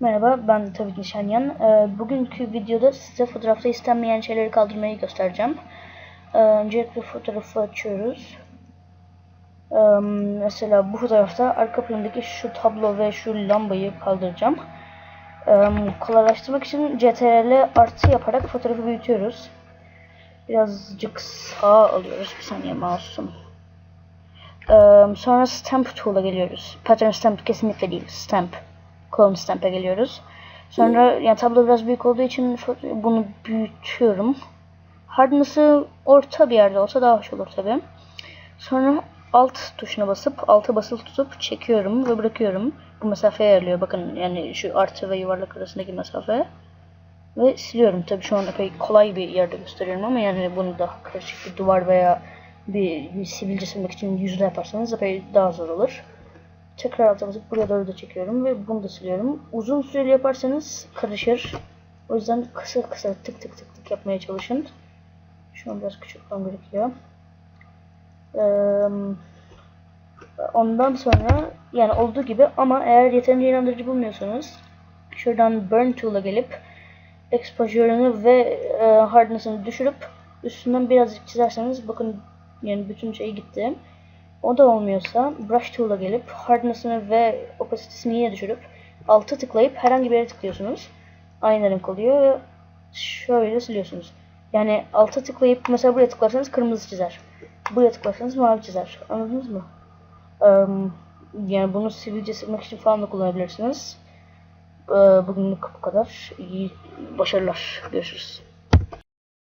Merhaba, ben ki Nişanyan. Ee, bugünkü videoda size fotoğrafta istenmeyen şeyleri kaldırmayı göstereceğim. Ee, öncelikle fotoğrafı açıyoruz. Ee, mesela bu fotoğrafta arka plandaki şu tablo ve şu lambayı kaldıracağım. Ee, kolaylaştırmak için CTRL artı yaparak fotoğrafı büyütüyoruz. Birazcık sağa alıyoruz. Bir saniye mouse'um. Ee, sonra stamp tool'a geliyoruz. Pattern stamp kesinlikle değil. Stamp. Clone stamp'e geliyoruz. Sonra yani tablo biraz büyük olduğu için bunu büyütüyorum. Hardness'ı orta bir yerde olsa daha hoş olur tabi. Sonra alt tuşuna basıp altı basılı tutup çekiyorum ve bırakıyorum. Bu mesafeye ayarlıyor. Bakın yani şu artı ve yuvarlak arasındaki mesafe. Ve siliyorum. Tabi şu an epey kolay bir yerde gösteriyorum ama yani bunu da karışık bir duvar veya bir, bir sivilce silmek için yüzde yaparsanız epey daha zor olur. Tekrar alta basıp buraya doğru da çekiyorum ve bunu da siliyorum. Uzun süreli yaparsanız karışır. O yüzden kısa kısa tık tık tık tık yapmaya çalışın. Şu an biraz küçük falan gerekiyor. Ee, ondan sonra yani olduğu gibi ama eğer yeterince inandırıcı bulmuyorsanız şuradan Burn Tool'a gelip exposure'ını ve e, hardness'ını düşürüp üstünden birazcık çizerseniz bakın yani bütün şey gitti. O da olmuyorsa brush tool'a gelip hardness'ını ve opacity'sini yine düşürüp alta tıklayıp herhangi bir yere tıklıyorsunuz. Aynı renk oluyor ve şöyle siliyorsunuz. Yani alta tıklayıp mesela buraya tıklarsanız kırmızı çizer. Buraya tıklarsanız mavi çizer. Anladınız mı? Eee, yani bunu sivilce silmek için falan da kullanabilirsiniz. Eee, bugünlük bu kadar. İyi başarılar. Görüşürüz.